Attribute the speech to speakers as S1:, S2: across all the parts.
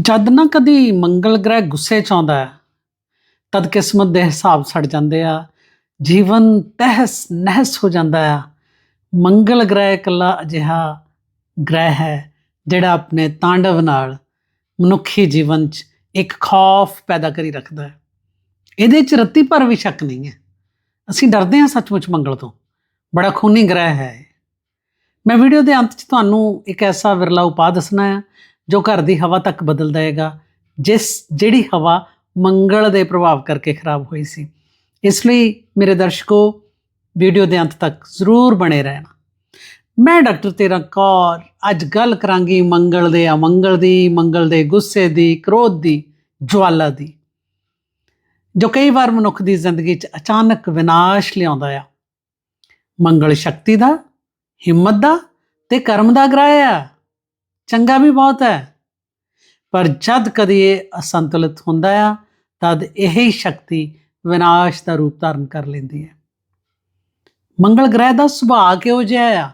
S1: ਜਦ ਨਾ ਕਦੀ ਮੰਗਲ ਗ੍ਰਹਿ ਗੁੱਸੇ ਚ ਆਉਂਦਾ ਹੈ, ਤਦ ਕਿਸਮਤ ਦੇ ਹਿਸਾਬ ਸੜ ਜਾਂਦੇ ਆ, ਜੀਵਨ ਤਹਿਸ ਨਹਿਸ ਹੋ ਜਾਂਦਾ ਆ। ਮੰਗਲ ਗ੍ਰਹਿ ਇਕੱਲਾ ਅਜਿਹਾ ਗ੍ਰਹਿ ਹੈ ਜਿਹੜਾ ਆਪਣੇ ਤਾਂਡਵ ਨਾਲ ਮਨੁੱਖੀ ਜੀਵਨ 'ਚ ਇੱਕ ਖੌਫ ਪੈਦਾ ਕਰੀ ਰੱਖਦਾ ਹੈ। ਇਹਦੇ 'ਚ ਰੱਤੀ ਭਰ ਵੀ ਸ਼ੱਕ ਨਹੀਂ ਹੈ। ਅਸੀਂ ਡਰਦੇ ਹਾਂ ਸੱਚਮੁੱਚ ਮੰਗਲ ਤੋਂ। ਬੜਾ ਖੂਨੀ ਗ੍ਰਹਿ ਹੈ ਮੈਂ ਵੀਡੀਓ ਦੇ ਅੰਤ 'ਚ ਤੁਹਾਨੂੰ ਇੱਕ ਐਸਾ ਵਿਰਲਾ ਉਪਾਅ ਦੱਸਣਾ ਹੈ ਜੋ ਘਰ ਦੀ ਹਵਾ ਤੱਕ ਬਦਲ ਦੇਗਾ ਜਿਸ, ਜਿਹੜੀ ਹਵਾ ਮੰਗਲ ਦੇ ਪ੍ਰਭਾਵ ਕਰਕੇ ਖਰਾਬ ਹੋਈ ਸੀ। ਇਸ ਲਈ ਮੇਰੇ ਦਰਸ਼ਕੋ, ਵੀਡੀਓ ਦੇ ਅੰਤ ਤੱਕ ਜ਼ਰੂਰ ਬਣੇ ਰਹਿਣਾ। ਮੈਂ ਡਾਕਟਰ ਤੇਰਾ ਕੌਰ, ਅੱਜ ਗੱਲ ਕਰਾਂਗੀ ਮੰਗਲ ਦੇ, ਅਮੰਗਲ ਦੀ, ਮੰਗਲ ਦੇ ਗੁੱਸੇ ਦੀ, ਕ੍ਰੋਧ ਦੀ ਜਵਾਲਾ ਦੀ, ਜੋ ਕਈ ਵਾਰ ਮਨੁੱਖ ਦੀ ਜ਼ਿੰਦਗੀ 'ਚ ਅਚਾਨਕ ਵਿਨਾਸ਼ ਲਿਆਉਂਦਾ ਆ। ਮੰਗਲ ਸ਼ਕਤੀ ਦਾ, ਹਿੰਮਤ ਦਾ ਤੇ ਕਰਮ ਦਾ ਗ੍ਰਹਿ ਆ। ਚੰਗਾ ਵੀ ਬਹੁਤ ਹੈ। ਪਰ ਜਦ ਕਦੀ ਇਹ ਅਸੰਤੁਲਿਤ ਹੁੰਦਾ ਆ, ਤਦ ਇਹ ਸ਼ਕਤੀ ਵਿਨਾਸ਼ ਦਾ ਰੂਪ ਧਾਰਨ ਕਰ ਲੈਂਦੀ ਹੈ। ਮੰਗਲ ਗ੍ਰਹਿ ਦਾ ਸੁਭਾਅ ਕਿਹੋ ਜਿਹਾ ਆ?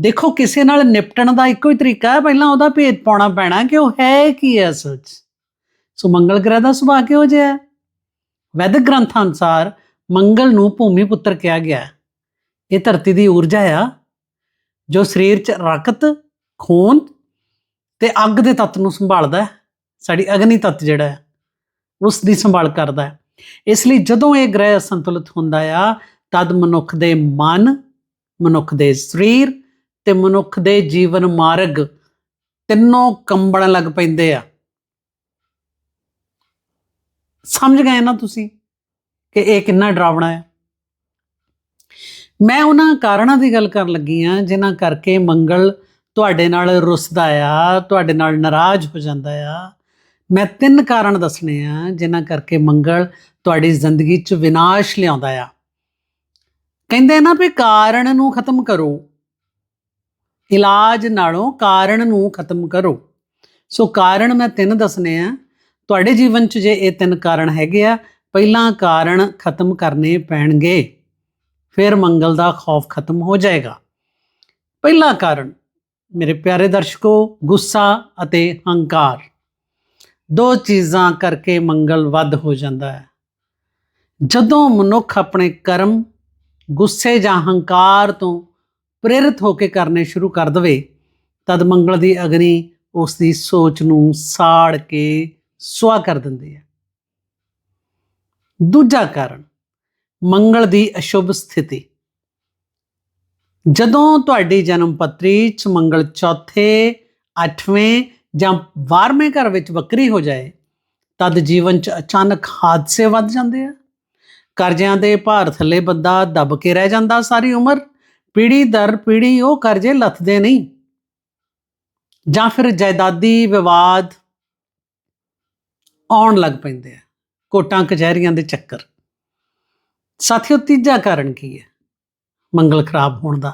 S1: ਦੇਖੋ, ਕਿਸੇ ਨਾਲ ਨਿਪਟਣ ਦਾ ਇੱਕੋ ਹੀ ਤਰੀਕਾ ਹੈ। ਪਹਿਲਾਂ ਉਹਦਾ ਭੇਦ ਪਾਉਣਾ ਪੈਣਾ ਕਿ ਉਹ ਹੈ ਕੀ ਹੈ ਸੱਚ। ਸੋ ਮੰਗਲ ਗ੍ਰਹਿ ਦਾ ਸੁਭਾਅ ਕਿਹੋ ਜਿਹਾ ਹੈ? ਵੈਦਿਕ ਗ੍ਰੰਥਾਂ ਅਨੁਸਾਰ ਮੰਗਲ ਨੂੰ ਭੂਮੀ ਪੁੱਤਰ ਕਿਹਾ ਗਿਆ ਹੈ। ਇਹ ਧਰਤੀ ਦੀ ਊਰਜਾ ਆ, ਜੋ ਸਰੀਰ 'ਚ ਰਕਤ, ਖੂਨ ਤੇ ਅੱਗ ਦੇ ਤੱਤ ਨੂੰ ਸੰਭਾਲਦਾ ਹੈ। ਸਾਡੀ ਅਗਨੀ ਤੱਤ ਜਿਹੜਾ ਹੈ ਉਸ ਦੀ ਸੰਭਾਲ ਕਰਦਾ ਹੈ। ਇਸ ਲਈ ਜਦੋਂ ਇਹ ਗ੍ਰਹਿ ਅਸੰਤੁਲਿਤ ਹੁੰਦਾ ਆ, ਤਦ ਮਨੁੱਖ ਦੇ ਮਨ, ਮਨੁੱਖ ਦੇ ਸਰੀਰ ਤੇ ਮਨੁੱਖ ਦੇ ਜੀਵਨ ਮਾਰਗ ਤਿੰਨੋਂ ਕੰਬਣ ਲੱਗ ਪੈਂਦੇ ਆ। ਸਮਝ ਗਏ ਨਾ ਤੁਸੀਂ ਕਿ ਇਹ ਕਿੰਨਾ ਡਰਾਵਣਾ ਹੈ? ਮੈਂ ਉਹਨਾਂ ਕਾਰਨਾਂ ਦੀ ਗੱਲ ਕਰਨ ਲੱਗੀ ਆ ਜਿਨ੍ਹਾਂ ਕਰਕੇ ਮੰਗਲ ਤੁਹਾਡੇ ਨਾਲ ਰੁੱਸਦਾ ਆ, ਤੁਹਾਡੇ ਨਾਲ ਨਾਰਾਜ਼ ਹੋ ਜਾਂਦਾ ਆ। ਮੈਂ ਤਿੰਨ ਕਾਰਨ ਦੱਸਣੇ ਆ, ਜਿਨ੍ਹਾਂ ਕਰਕੇ ਮੰਗਲ ਤੁਹਾਡੀ ਜ਼ਿੰਦਗੀ 'ਚ ਵਿਨਾਸ਼ ਲਿਆਉਂਦਾ ਆ। ਕਹਿੰਦੇ ਨਾ ਵੀ ਕਾਰਨ ਨੂੰ ਖਤਮ ਕਰੋ। ਇਲਾਜ ਨਾਲੋਂ ਕਾਰਨ ਨੂੰ ਖਤਮ ਕਰੋ। ਸੋ ਕਾਰਨ ਮੈਂ ਤਿੰਨ ਦੱਸਣੇ ਆ। ਤੁਹਾਡੇ ਜੀਵਨ 'ਚ ਜੇ ਇਹ ਤਿੰਨ ਕਾਰਨ ਹੈਗੇ ਆ, ਪਹਿਲਾਂ ਕਾਰਨ ਖਤਮ ਕਰਨੇ ਪੈਣਗੇ। ਫਿਰ ਮੰਗਲ ਦਾ ਖੌਫ ਖਤਮ ਹੋ ਜਾਏਗਾ। ਪਹਿਲਾ ਕਾਰਨ ਮੇਰੇ ਪਿਆਰੇ ਦਰਸ਼ਕੋ, ਗੁੱਸਾ ਅਤੇ ਹੰਕਾਰ ਦੋ ਚੀਜ਼ਾਂ ਕਰਕੇ ਮੰਗਲ ਵੱਧ ਹੋ ਜਾਂਦਾ ਹੈ। ਜਦੋਂ ਮਨੁੱਖ ਆਪਣੇ ਕਰਮ, ਗੁੱਸੇ ਜਾਂ ਹੰਕਾਰ ਤੋਂ ਪ੍ਰੇਰਿਤ ਹੋ ਕੇ ਕਰਨੇ ਸ਼ੁਰੂ ਕਰ ਦਵੇ, ਤਦ ਮੰਗਲ ਦੀ ਅਗਨੀ ਉਸ ਦੀ ਸੋਚ ਨੂੰ ਸਾੜ ਕੇ ਸੁਆਹ ਕਰ ਦਿੰਦੀ ਹੈ। ਦੂਜਾ ਕਾਰਨ, ਮੰਗਲ ਦੀ ਅਸ਼ੁਭ ਸਥਿਤੀ। ਜਦੋਂ ਤੁਹਾਡੀ ਜਨਮ ਪੱਤਰੀ ਚ ਮੰਗਲ ਚੌਥੇ 8ਵੇਂ ਜਾਂ 12ਵੇਂ ਘਰ ਵਿੱਚ ਵਕਰੀ ਹੋ ਜਾਏ, ਤਦ ਜੀਵਨ ਚ ਅਚਾਨਕ ਹਾਦਸੇ ਵੱਧ ਜਾਂਦੇ ਆ। ਕਰਜ਼ਿਆਂ ਦੇ ਭਾਰ ਥੱਲੇ ਬੰਦਾ ਦਬ ਕੇ ਰਹਿ ਜਾਂਦਾ ਸਾਰੀ ਉਮਰ ਪੀੜੀ ਦਰ ਪੀੜੀ ਉਹ ਕਰਜ਼ੇ ਲੱਥਦੇ ਨਹੀਂ। ਜਾਂ ਫਿਰ ਜਾਇਦਾਦੀ ਵਿਵਾਦ ਆਉਣ ਲੱਗ ਪੈਂਦੇ ਆ, ਕੋਟਾਂ ਕਚਹਿਰੀਆਂ ਦੇ ਚੱਕਰ। ਸਾਥੀਓ, ਤੀਜਾ ਕਾਰਨ ਕੀ ਹੈ? ਮੰਗਲ ਖਰਾਬ ਹੋਣ ਦਾ।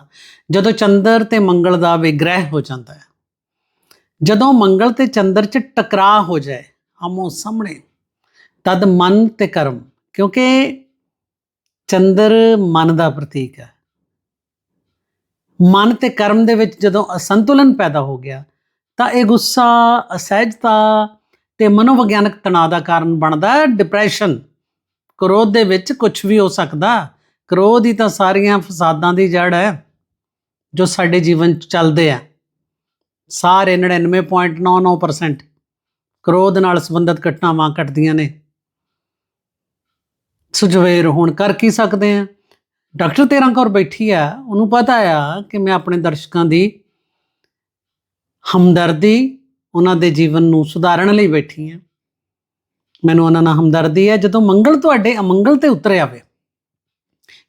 S1: ਜਦੋਂ ਚੰਦਰ ਤੇ ਮੰਗਲ ਦਾ ਵਿਗ੍ਰਹਿ ਹੋ ਜਾਂਦਾ ਹੈ, ਜਦੋਂ ਮੰਗਲ ਤੇ ਚੰਦਰ 'ਚ ਟਕਰਾਅ ਹੋ ਜਾਏ, ਆਮੋ ਸਾਹਮਣੇ, ਤਦ ਮਨ ਤੇ ਕਰਮ, ਕਿਉਂਕਿ ਚੰਦਰ ਮਨ ਦਾ ਪ੍ਰਤੀਕ ਹੈ। ਮਨ ਤੇ ਕਰਮ ਦੇ ਵਿੱਚ ਜਦੋਂ ਅਸੰਤੁਲਨ ਪੈਦਾ ਹੋ ਗਿਆ, ਤਾਂ ਇਹ ਗੁੱਸਾ, ਅਸਹਿਜਤਾ ਤੇ ਮਨੋਵਿਗਿਆਨਕ ਤਣਾਅ ਦਾ ਕਾਰਨ ਬਣਦਾ ਹੈ। ਡਿਪਰੈਸ਼ਨ ਕ੍ਰੋਧ ਦੇ ਵਿੱਚ ਕੁਝ ਵੀ ਹੋ ਸਕਦਾ। ਕ੍ਰੋਧ ਹੀ ਤਾਂ ਸਾਰੀਆਂ ਫਸਾਦਾਂ ਦੀ ਜੜ ਹੈ, ਜੋ ਸਾਡੇ ਜੀਵਨ ਚ ਚੱਲਦੇ ਆ। ਸਾਰੇ 99.99% ਕ੍ਰੋਧ ਨਾਲ ਸੰਬੰਧਿਤ ਘਟਨਾਵਾਂ ਘਟਦੀਆਂ ਨੇ। ਸੁਜਵੇਰ ਹੁਣ ਕਰ ਕੀ ਸਕਦੇ ਆ? ਡਾਕਟਰ ਤੇਰਾਂ ਕੌਰ ਬੈਠੀ ਆ, ਉਹਨੂੰ ਪਤਾ ਆ ਕਿ ਮੈਂ ਆਪਣੇ ਦਰਸ਼ਕਾਂ ਦੀ ਹਮਦਰਦੀ ਉਹਨਾਂ ਦੇ ਜੀਵਨ ਨੂੰ ਸੁਧਾਰਨ ਲਈ ਬੈਠੀ ਆ। ਮੈਨੂੰ ਉਹਨਾਂ ਨਾਲ ਹਮਦਰਦੀ ਹੈ ਜਦੋਂ ਮੰਗਲ ਤੁਹਾਡੇ ਅਮੰਗਲ ਤੇ ਉਤਰਿਆ ਆਵੇ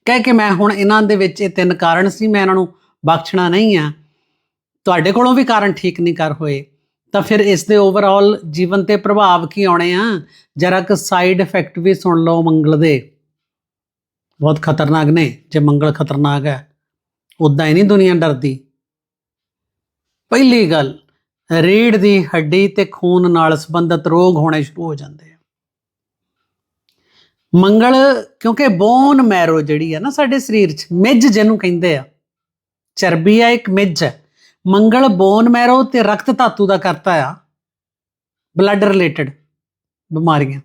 S1: ਕਹਿ ਕੇ ਮੈਂ ਹੁਣ ਇਹਨਾਂ ਦੇ ਵਿੱਚ ਇਹ ਤਿੰਨ ਕਾਰਨ ਸੀ, ਮੈਂ ਇਹਨਾਂ ਨੂੰ ਬਖਸ਼ਣਾ ਨਹੀਂ ਆ। ਤੁਹਾਡੇ ਕੋਲੋਂ ਵੀ ਕਾਰਨ ਠੀਕ ਨਹੀਂ ਕਰ ਹੋਏ। ਤਾਂ ਫਿਰ ਇਸ ਦੇ ਓਵਰਆਲ ਜੀਵਨ ਤੇ ਪ੍ਰਭਾਵ ਕੀ ਆਉਣੇ ਆ? ਜਰਾ ਕਿ ਸਾਈਡ ਇਫੈਕਟ ਵੀ ਸੁਣ ਲਓ ਮੰਗਲ ਦੇ। ਬਹੁਤ ਖਤਰਨਾਕ ਨੇ, ਜੇ ਮੰਗਲ ਖਤਰਨਾਕ ਹੈ। ਉਦਾਂ ਹੀ ਨਹੀਂ ਦੁਨੀਆ ਡਰਦੀ। ਪਹਿਲੀ ਗੱਲ ਰੀੜ ਦੀ ਹੱਡੀ ਤੇ ਖੂਨ ਨਾਲ ਸੰਬੰਧਿਤ ਰੋਗ ਹੋਣੇ ਸ਼ੁਰੂ ਹੋ ਜਾਂਦੇ ਆ। ਮੰਗਲ, ਕਿਉਂਕਿ ਬੋਨ ਮੈਰੋ ਜਿਹੜੀ ਆ ਨਾ ਸਾਡੇ ਸਰੀਰ 'ਚ, ਮਿੱਝ ਜਿਹਨੂੰ ਕਹਿੰਦੇ ਆ। ਚਰਬੀ ਆ, ਇੱਕ ਮਿੱਝ ਹੈ ਮੰਗਲ ਬੋਨ ਮੈਰੋ ਤੇ ਰਕਤ ਧਾਤੂ ਦਾ ਕਰਤਾ ਆ। ਬਲੱਡ ਰਿਲੇਟਡ ਬਿਮਾਰੀਆਂ।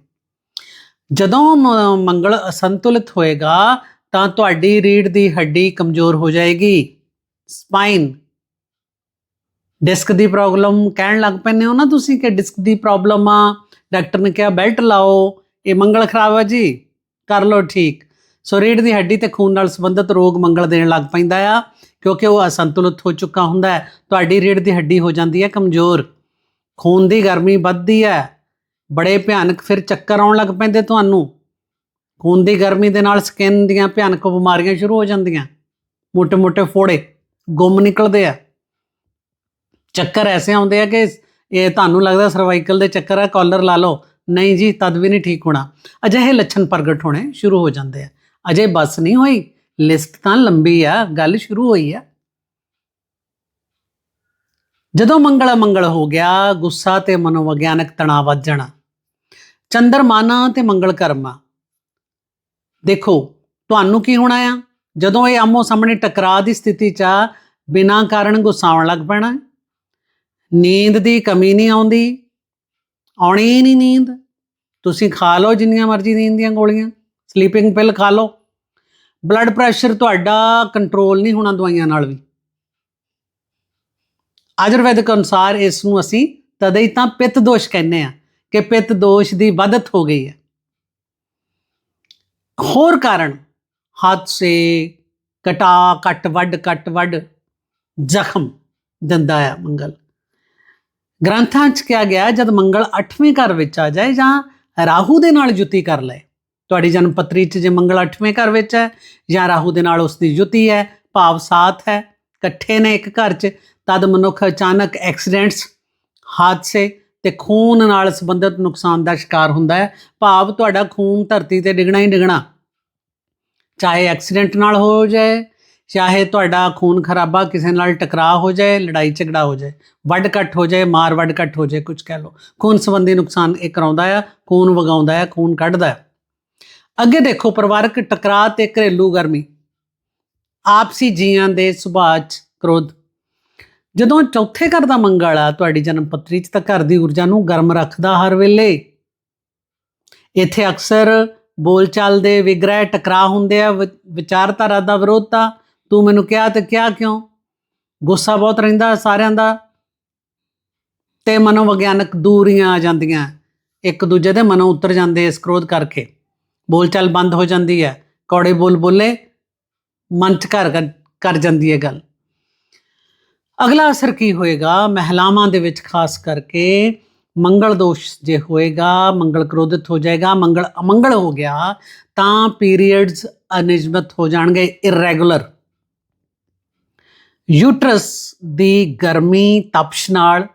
S1: ਜਦੋਂ ਮ- ਮੰਗਲ ਅਸੰਤੁਲਿਤ ਹੋਏਗਾ, ਤਾਂ ਤੁਹਾਡੀ ਰੀੜ ਦੀ ਹੱਡੀ ਕਮਜ਼ੋਰ ਹੋ ਜਾਏਗੀ। ਸਪਾਈਨ ਡਿਸਕ ਦੀ ਪ੍ਰੋਬਲਮ ਕਹਿਣ ਲੱਗ ਪੈਂਦੇ ਹੋ ਨਾ ਤੁਸੀਂ ਕਿ ਡਿਸਕ ਦੀ ਪ੍ਰੋਬਲਮ ਆ। ਡਾਕਟਰ ਨੇ ਕਿਹਾ ਬੈਲਟ ਲਾਓ। ਇਹ ਮੰਗਲ ਖਰਾਬ ਹੈ ਜੀ, ਕਰ ਲੋ ਠੀਕ। ਸੋ ਰੀੜ ਦੀ ਹੱਡੀ ਤੇ ਖੂਨ ਨਾਲ ਸੰਬੰਧਿਤ ਰੋਗ ਮੰਗਲ ਦੇਣ ਲੱਗ ਪੈਂਦਾ ਆ, ਕਿਉਂਕਿ ਉਹ ਅਸੰਤੁਲਿਤ ਹੋ ਚੁੱਕਾ ਹੁੰਦਾ ਹੈ। ਤੁਹਾਡੀ ਰੀੜ ਦੀ ਹੱਡੀ ਹੋ ਜਾਂਦੀ ਹੈ ਕਮਜ਼ੋਰ। ਖੂਨ ਦੀ ਗਰਮੀ ਵੱਧਦੀ ਹੈ। ਬੜੇ ਭਿਆਨਕ ਫਿਰ ਚੱਕਰ ਆਉਣ ਲੱਗ ਪੈਂਦੇ ਤੁਹਾਨੂੰ। ਖੂਨ ਦੀ ਗਰਮੀ ਦੇ ਨਾਲ ਸਕਿਨ ਦੀਆਂ ਭਿਆਨਕ ਬਿਮਾਰੀਆਂ ਸ਼ੁਰੂ ਹੋ ਜਾਂਦੀਆਂ। ਮੋਟੇ ਮੋਟੇ ਫੋੜੇ, ਗੁੰਮ ਨਿਕਲਦੇ ਆ। ਚੱਕਰ ਐਸੇ ਆਉਂਦੇ ਆ ਕਿ ਇਹ ਤੁਹਾਨੂੰ ਲੱਗਦਾ ਸਰਵਾਈਕਲ ਦੇ ਚੱਕਰ ਆ ਕਾਲਰ ਲਾ ਲਓ। ਨਹੀਂ ਜੀ, ਤਦ ਵੀ ਨਹੀਂ ਠੀਕ ਹੋਣਾ। ਅਜਿਹੇ ਲੱਛਣ ਪ੍ਰਗਟ ਹੋਣੇ ਸ਼ੁਰੂ ਹੋ ਜਾਂਦੇ ਆ। ਅਜੇ ਬਸ ਨਹੀਂ ਹੋਈ। ਲਿਸਟ ਤਾਂ ਲੰਬੀ ਆ, ਗੱਲ ਸ਼ੁਰੂ ਹੋਈ ਆ। ਜਦੋਂ ਮੰਗਲ ਮੰਗਲ ਹੋ ਗਿਆ, ਗੁੱਸਾ ਤੇ ਮਨੋਵਿਗਿਆਨਕ ਤਣਾਅ ਵੱਧ ਜਾਣਾ। ਚੰਦਰਮਾਨਾ ਤੇ ਮੰਗਲ ਕਰਮਾ। ਦੇਖੋ, ਤੁਹਾਨੂੰ ਕੀ ਹੋਣਾ ਆ? ਜਦੋਂ ਇਹ ਆਮੋ ਸਾਹਮਣੇ ਟਕਰਾਅ ਦੀ ਸਥਿਤੀ ਚ ਆ, ਬਿਨਾਂ ਕਾਰਨ ਗੁੱਸਾਉਣ ਲੱਗ ਪੈਣਾ। ਨੀਂਦ ਦੀ ਕਮੀ ਨਹੀਂ ਆਉਂਦੀ। ਆਉਣੀ ਹੀ ਨਹੀਂ ਨੀਂਦ। ਤੁਸੀਂ ਖਾ ਲਓ ਜਿੰਨੀਆਂ ਮਰਜ਼ੀ ਨੀਂਦ ਦੀਆਂ ਗੋਲੀਆਂ। ਸਲੀਪਿੰਗ ਪਿਲ ਖਾ ਲਓ। ਬਲੱਡ ਪ੍ਰੈਸ਼ਰ ਤੁਹਾਡਾ ਕੰਟਰੋਲ ਨਹੀਂ ਹੋਣਾ ਦਵਾਈਆਂ ਨਾਲ ਵੀ। ਆਯੁਰਵੈਦਿਕ ਅਨੁਸਾਰ ਇਸ ਨੂੰ ਅਸੀਂ ਤਦੇ ਹੀ ਤਾਂ ਪਿੱਤ ਦੋਸ਼ ਕਹਿੰਦੇ ਆ ਕਿ ਪਿੱਤ ਦੋਸ਼ ਦੀ ਵਧਤ ਹੋ ਗਈ ਹੈ। ਹੋਰ ਕਾਰਨ? ਹਾਦਸੇ ਕਟਾ ਕੱਟ ਵੱਡ ਕੱਟ ਵੱਡ ਜ਼ਖਮ ਦਿੰਦਾ ਆ ਮੰਗਲ। ਗ੍ਰੰਥਾਂ 'ਚ ਕਿਹਾ ਗਿਆ ਜਦ ਮੰਗਲ 8ਵੇਂ ਘਰ ਵਿੱਚ ਆ ਜਾਏ ਜਾਂ ਰਾਹੂ ਦੇ ਨਾਲ ਜੁਤੀ ਕਰ ਲਏ। ਤੁਹਾਡੀ ਜਨਮ ਪੱਤਰੀ 'ਚ ਜੇ ਮੰਗਲ 8ਵੇਂ ਘਰ ਵਿੱਚ ਹੈ ਜਾਂ ਰਾਹੂ ਦੇ ਨਾਲ ਉਸ ਦੀ ਜੁਤੀ ਹੈ, ਭਾਵ ਸਾਥ ਹੈ, ਇਕੱਠੇ ਨੇ ਇੱਕ ਘਰ 'ਚ, ਤਦ ਮਨੁੱਖ ਅਚਾਨਕ ਐਕਸੀਡੈਂਟਸ, ਹਾਦਸੇ ਤੇ ਖੂਨ ਨਾਲ ਸੰਬੰਧਿਤ ਨੁਕਸਾਨ ਦਾ ਸ਼ਿਕਾਰ ਹੁੰਦਾ ਹੈ। ਭਾਵ ਤੁਹਾਡਾ ਖੂਨ ਧਰਤੀ ਤੇ ਡਿੱਗਣਾ ਹੀ ਡਿੱਗਣਾ। ਚਾਹੇ ਐਕਸੀਡੈਂਟ ਨਾਲ ਹੋ ਜਾਏ ਚਾਹੇ ਤੁਹਾਡਾ ਖੂਨ ਖਰਾਬਾ ਕਿਸੇ ਨਾਲ ਟਕਰਾਅ ਹੋ ਜਾਏ, ਲੜਾਈ ਝਗੜਾ ਹੋ ਜਾਏ ਵੱਡ ਕੱਟ ਹੋ ਜਾਏ, ਮਾਰ ਵੱਡ ਕੱਟ ਹੋ ਜਾਏ ਕੁਝ ਕਹਿ ਲਓ। ਖੂਨ ਸੰਬੰਧੀ ਨੁਕਸਾਨ ਇਹ ਕਰਾਉਂਦਾ ਆ, ਖੂਨ ਵਗਾਉਂਦਾ ਆ, ਖੂਨ ਕੱਢਦਾ ਹੈ ਅੱਗੇ ਦੇਖੋ, ਪਰਿਵਾਰਕ ਟਕਰਾਅ ਤੇ ਘਰੇਲੂ ਗਰਮੀ। ਆਪਸੀ ਜੀਆਂ ਦੇ ਸੁਭਾਅ 'ਚ ਕ੍ਰੋਧ। ਜਦੋਂ ਚੌਥੇ ਘਰ ਦਾ ਮੰਗਲ ਆ, ਤੁਹਾਡੀ ਜਨਮ ਪੱਤਰੀ 'ਚ ਤਾਂ ਘਰ ਦੀ ਊਰਜਾ ਨੂੰ ਗਰਮ ਰੱਖਦਾ ਹਰ ਵੇਲੇ। ਇੱਥੇ ਅਕਸਰ ਬੋਲਚਾਲ ਦੇ ਵਿਗ੍ਰਹਿ ਟਕਰਾਅ ਹੁੰਦੇ ਆ, ਵਿ- ਵਿਚਾਰਧਾਰਾ ਦਾ ਵਿਰੋਧਤਾ ਤੂੰ ਮੈਨੂੰ ਕਿਹਾ ਤੇ ਕਿਹਾ ਕਿਉਂ? ਗੁੱਸਾ ਬਹੁਤ ਰਹਿੰਦਾ ਸਾਰਿਆਂ ਦਾ। ਤੇ ਮਨੋਵਿਗਿਆਨਕ ਦੂਰੀਆਂ ਆ ਜਾਂਦੀਆਂ। ਇੱਕ ਦੂਜੇ ਦੇ ਮਨੋਂ ਉਤਰ ਜਾਂਦੇ ਇਸ ਕ੍ਰੋਧ ਕਰਕੇ। ਬੋਲਚਾਲ ਬੰਦ ਹੋ ਜਾਂਦੀ ਹੈ। ਕੌੜੇ ਬੋਲ ਬੋਲੇ ਮਨ ਚ ਘਰ ਕਰ- ਜਾਂਦੀ ਹੈ ਗੱਲ। ਅਗਲਾ ਅਸਰ ਕੀ ਹੋਏਗਾ? ਮਹਿਲਾਵਾਂ ਦੇ ਵਿੱਚ ਖਾਸ ਕਰਕੇ ਮੰਗਲ ਦੋਸ਼ ਜੇ ਹੋਏਗਾ, ਮੰਗਲ ਕ੍ਰੋਧਿਤ ਹੋ ਜਾਏਗਾ, ਮੰਗਲ ਅਮੰਗਲ ਹੋ ਗਿਆ, ਤਾਂ ਪੀਰੀਅਡਸ ਅਨਿਯਮਤ ਹੋ ਜਾਣਗੇ ਇਰੈਗੂਲਰ ਯੂਟਰਸ ਦੀ ਗਰਮੀ ਤਪਸ਼ ਨਾਲ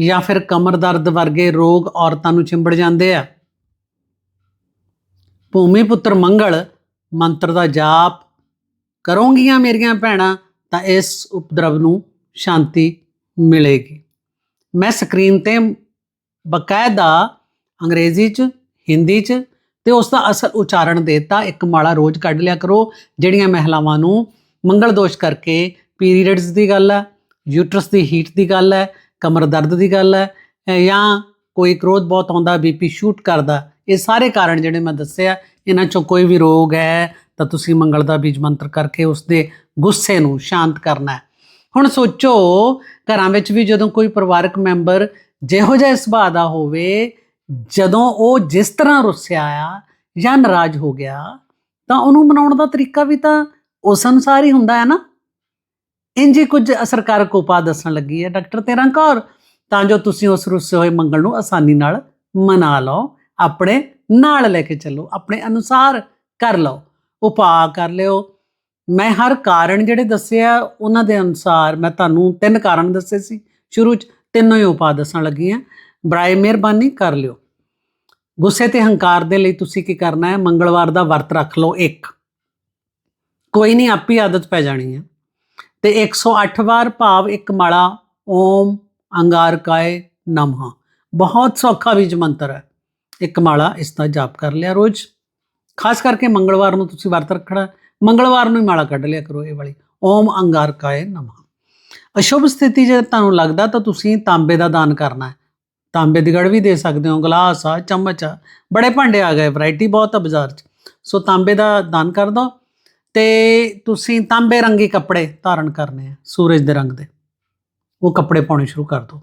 S1: ਜਾਂ ਫਿਰ ਕਮਰ ਦਰਦ ਵਰਗੇ ਰੋਗ ਔਰਤਾਂ ਨੂੰ ਚਿੰਬੜ ਜਾਂਦੇ ਆ। ਭੂਮੀ ਪੁੱਤਰ ਮੰਗਲ ਮੰਤਰ ਦਾ ਜਾਪ, ਕਰੋਂਗੀਆਂ ਮੇਰੀਆਂ ਭੈਣਾਂ, ਤਾਂ ਇਸ ਉਪਦਰਵ ਨੂੰ ਸ਼ਾਂਤੀ ਮਿਲੇਗੀ। ਮੈਂ ਸਕਰੀਨ ਤੇ ਬਕਾਇਦਾ ਅੰਗਰੇਜ਼ੀ ਚ, ਹਿੰਦੀ ਚ ਤੇ ਉਸ ਦਾ ਅਸਲ ਉਚਾਰਨ ਦੇਤਾ। ਇੱਕ ਮਾਲਾ ਰੋਜ਼ ਕੱਢ ਲਿਆ ਕਰੋ, ਜਿਹੜੀਆਂ ਮਹਿਲਾਵਾਂ ਨੂੰ ਮੰਗਲ ਦੋਸ਼ ਕਰਕੇ ਪੀਰੀਅਡਸ ਦੀ ਗੱਲ ਹੈ, ਯੂਟਰਸ ਦੀ ਹੀਟ ਦੀ ਗੱਲ ਹੈ, ਕਮਰ ਦਰਦ ਦੀ ਗੱਲ ਹੈ ਜਾਂ ਕੋਈ ਕ੍ਰੋਧ ਬਹੁਤ ਆਉਂਦਾ, ਬੀਪੀ ਸ਼ੂਟ ਕਰਦਾ, ਇਹ ਸਾਰੇ ਕਾਰਨ ਜਿਹੜੇ ਮੈਂ ਦੱਸਿਆ, ਇਹਨਾਂ ਚੋਂ ਕੋਈ ਵੀ ਰੋਗ ਹੈ, ਤਾਂ ਤੁਸੀਂ ਮੰਗਲ ਦਾ ਬੀਜ ਮੰਤਰ ਕਰਕੇ ਉਸ ਦੇ ਗੁੱਸੇ ਨੂੰ ਸ਼ਾਂਤ ਕਰਨਾ ਹੈ। ਹੁਣ ਸੋਚੋ, ਘਰਾਂ ਵਿੱਚ ਵੀ ਜਦੋਂ ਕੋਈ ਪਰਿਵਾਰਕ ਮੈਂਬਰ ਜਿਹੋ ਜਿਹਾ ਸੁਭਾਅ ਦਾ ਹੋਵੇ, ਜਦੋਂ ਉਹ ਜਿਸ ਤਰ੍ਹਾਂ ਰੁੱਸਿਆ ਆ ਜਾਂ ਨਾਰਾਜ਼ ਹੋ ਗਿਆ, ਤਾਂ ਉਹਨੂੰ ਮਨਾਉਣ ਦਾ ਤਰੀਕਾ ਵੀ ਤਾਂ ਉਸ ਅਨੁਸਾਰ ਹੀ ਹੁੰਦਾ ਹੈ ਨਾ। ਇੰਜ ਹੀ ਕੁਝ ਅਸਰਕਾਰਕ ਉਪਾਅ ਦੱਸਣ ਲੱਗੀ ਹੈ ਡਾਕਟਰ ਤੇਰਾਂ ਕੌਰ। ਤਾਂ ਜੋ ਤੁਸੀਂ ਉਸ ਰੁੱਸੇ ਹੋਏ ਮੰਗਲ ਨੂੰ ਆਸਾਨੀ ਨਾਲ ਮਨਾ ਲਓ, ਆਪਣੇ ਨਾਲ ਲੈ ਕੇ ਚੱਲੋ, ਆਪਣੇ ਅਨੁਸਾਰ ਕਰ ਲਓ, ਉਪਾਅ ਕਰ ਲਿਓ। ਮੈਂ ਹਰ ਕਾਰਨ ਜਿਹੜੇ ਦੱਸੇ ਆ, ਉਹਨਾਂ ਦੇ ਅਨੁਸਾਰ ਮੈਂ ਤੁਹਾਨੂੰ ਤਿੰਨ ਕਾਰਨ ਦੱਸੇ ਸੀ। ਸ਼ੁਰੂ ਚ ਤਿੰਨੋਂ ਹੀ ਉਪਾਅ ਦੱਸਣ ਲੱਗੀ ਆ ਬਰਾਏ ਮਿਹਰਬਾਨੀ, ਕਰ ਲਿਓ। ਗੁੱਸੇ ਤੇ ਹੰਕਾਰ ਦੇ ਲਈ ਤੁਸੀਂ ਕੀ ਕਰਨਾ ਹੈ? ਮੰਗਲਵਾਰ ਦਾ ਵਰਤ ਰੱਖ ਲਓ ਇੱਕ। ਕੋਈ ਨਹੀਂ, ਆਪੀ ਆਦਤ ਪੈ ਜਾਣੀ ਹੈ। ਤੇ 108 ਵਾਰ ਭਾਵ ਇੱਕ ਮਾਲਾ, ਓਮ ਅੰਗਾਰਕਾਏ ਨਮः ਬਹੁਤ ਸੌਖਾ ਬੀਜ ਮੰਤਰ ਹੈ। ਇੱਕ ਮਾਲਾ, ਇਸ ਦਾ ਜਾਪ ਕਰ ਲਿਆ ਰੋਜ਼। ਖਾਸ ਕਰਕੇ ਮੰਗਲਵਾਰ ਨੂੰ ਤੁਸੀਂ ਵਰਤ ਰੱਖਣਾ ਮੰਗਲਵਾਰ ਨੂੰ ਹੀ ਮਾਲਾ ਕੱਢ ਲਿਆ ਕਰੋ ਇਹ ਵਾਲੀ। ਓਮ ਅੰਗਾਰਕਾਏ ਨਮः ਅਸ਼ੁਭ ਸਥਿਤੀ ਜੇ ਤੁਹਾਨੂੰ ਲੱਗਦਾ ਤਾਂ ਤੁਸੀਂ ਤਾਂਬੇ ਦਾ ਦਾਨ ਕਰਨਾ ਹੈ। ਤਾਂਬੇ ਦੀ ਗੜ ਵੀ ਦੇ ਸਕਦੇ ਹੋ, ਗਲਾਸ ਆ, ਚਮਚ ਆ। ਬੜੇ ਭਾਂਡੇ ਆ ਗਏ, ਵੈਰਾਈਟੀ ਬਹੁਤ ਆ ਬਾਜ਼ਾਰ 'ਚ। ਸੋ ਤਾਂਬੇ ਦਾ ਦਾਨ ਕਰ ਦਿਓ ਤੇ ਤੁਸੀਂ ਤਾਂਬੇ ਰੰਗੀ ਕੱਪੜੇ ਧਾਰਨ ਕਰਨੇ ਆ, ਸੂਰਜ ਦੇ ਰੰਗ ਦੇ। ਉਹ ਕੱਪੜੇ ਪਾਉਣੇ ਸ਼ੁਰੂ ਕਰ ਦਿਓ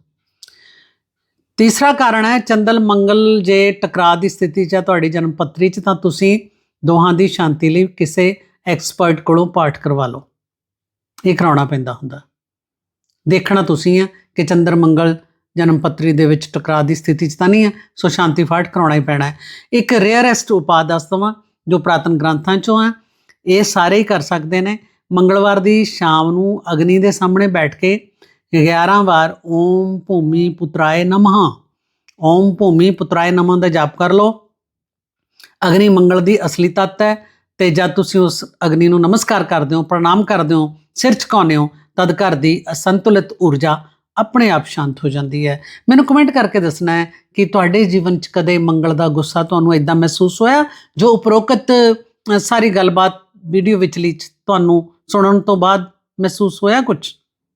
S1: ਤੀਸਰਾ ਕਾਰਨ ਹੈ ਚੰਦਲ ਮੰਗਲ ਜੇ ਟਕਰਾਅ ਦੀ ਸਥਿਤੀ 'ਚ ਹੈ ਤੁਹਾਡੀ ਜਨਮ ਪੱਤਰੀ 'ਚ, ਤਾਂ ਤੁਸੀਂ ਦੋਹਾਂ ਦੀ ਸ਼ਾਂਤੀ ਲਈ ਕਿਸੇ ਐਕਸਪਰਟ ਕੋਲੋਂ ਪਾਠ ਕਰਵਾ ਲਓ। ਇਹ ਕਰਾਉਣਾ ਪੈਂਦਾ ਹੁੰਦਾ। ਦੇਖਣਾ ਤੁਸੀਂ ਹੈ ਕਿ ਚੰਦਰ ਮੰਗਲ ਜਨਮ ਪੱਤਰੀ ਦੇ ਵਿੱਚ ਟਕਰਾਅ ਦੀ ਸਥਿਤੀ 'ਚ ਤਾਂ ਨਹੀਂ ਹੈ ਸੋ ਸ਼ਾਂਤੀ ਪਾਠ ਕਰਾਉਣਾ ਹੀ ਪੈਣਾ ਹੈ। ਇੱਕ ਰੇਅਰੈਸਟ ਉਪਾਅ ਦੱਸ ਦਵਾਂ, ਜੋ ਪ੍ਰਾਤਨ ਗ੍ਰੰਥਾਂ 'ਚੋਂ ਹੈ ਇਹ ਸਾਰੇ ਹੀ ਕਰ ਸਕਦੇ ਨੇ। ਮੰਗਲਵਾਰ ਦੀ ਸ਼ਾਮ ਨੂੰ ਅਗਨੀ ਦੇ ਸਾਹਮਣੇ ਬੈਠ ਕੇ 11 ਵਾਰ ਓਮ ਭੂਮੀ ਪੁੱਤਰਾਏ ਨਮః ਓਮ ਭੂਮੀ ਪੁੱਤਰਾਏ ਨਮঃ ਦਾ ਜਾਪ ਕਰ ਲਓ। ਅਗਨੀ ਮੰਗਲ ਦੀ ਅਸਲੀ ਤੱਤ ਹੈ ਤੇ ਜਦ ਤੁਸੀਂ ਉਸ ਅਗਨੀ ਨੂੰ ਨਮਸਕਾਰ ਕਰਦੇ ਹੋ, ਪ੍ਰਣਾਮ ਕਰਦੇ ਹੋ, ਸਿਰ ਝੁਕਾਉਂਦੇ ਹੋ, ਤਦ ਘਰ ਦੀ ਅਸੰਤੁਲਿਤ ਊਰਜਾ ਆਪਣੇ ਆਪ ਸ਼ਾਂਤ ਹੋ ਜਾਂਦੀ ਹੈ। ਮੈਨੂੰ ਕਮੈਂਟ ਕਰਕੇ ਦੱਸਣਾ ਹੈ ਕਿ ਤੁਹਾਡੇ ਜੀਵਨ 'ਚ ਕਦੇ ਮੰਗਲ ਦਾ ਗੁੱਸਾ ਤੁਹਾਨੂੰ ਇਦਾਂ ਮਹਿਸੂਸ ਹੋਇਆ, ਜੋ ਉਪਰੋਕਤ ਸਾਰੀ ਗੱਲਬਾਤ ਵੀਡੀਓ ਵਿਚਲੀ 'ਚ ਤੁਹਾਨੂੰ ਸੁਣਨ ਤੋਂ ਬਾਅਦ ਮਹਿਸੂਸ ਹੋਇਆ ਕੁਝ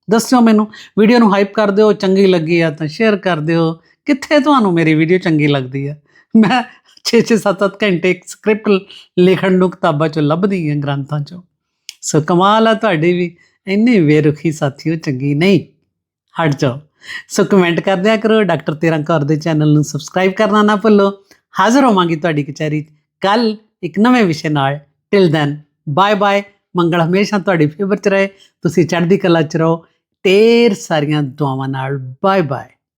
S1: ਦੱਸਿਓ ਮੈਨੂੰ। ਵੀਡੀਓ ਨੂੰ ਹਾਈਪ ਕਰ ਦਿਓ, ਚੰਗੀ ਲੱਗੀ ਆ ਤਾਂ ਸ਼ੇਅਰ ਕਰ ਦਿਓ। ਕਿੱਥੇ ਤੁਹਾਨੂੰ ਮੇਰੀ ਵੀਡੀਓ ਚੰਗੀ ਲੱਗਦੀ ਆ? ਮੈਂ 6-6 7-7 ਘੰਟੇ ਇੱਕ ਸਕ੍ਰਿਪਟ ਲਿਖਣ ਨੂੰ ਕਿਤਾਬਾਂ ਚੋਂ ਲੱਭਦੀ ਹਾਂ ਗ੍ਰੰਥਾਂ ਚੋਂ। ਸੋ ਕਮਾਲ ਆ ਤੁਹਾਡੀ ਵੀ। ਇੰਨੀ ਬੇਰੁਖੀ ਸਾਥੀਓ, ਚੰਗੀ ਨਹੀਂ। ਹਟ ਜਾਓ। ਸੋ ਕਮੈਂਟ ਕਰ ਦਿਆ ਕਰੋ। ਡਾਕਟਰ ਤੇਰਾ ਕੌਰ ਦੇ ਚੈਨਲ ਨੂੰ ਸਬਸਕ੍ਰਾਈਬ ਕਰਨਾ ਨਾ ਭੁੱਲੋ। ਹਾਜ਼ਰ ਹੋਵਾਂਗੀ ਤੁਹਾਡੀ ਕਚਹਿਰੀ ਕੱਲ ਇੱਕ ਨਵੇਂ ਵਿਸ਼ੇ ਨਾਲ। Till then bye bye Mangal ਹਮੇਸ਼ਾ ਤੁਹਾਡੀ ਫੇਵਰ ਚ ਰਹੇ। ਤੁਸੀਂ ਚੜ੍ਹਦੀ ਕਲਾ ਚ ਰਹੋ। ਢੇਰ ਸਾਰੀਆਂ ਦੁਆਵਾਂ ਨਾਲ ਬਾਏ ਬਾਏ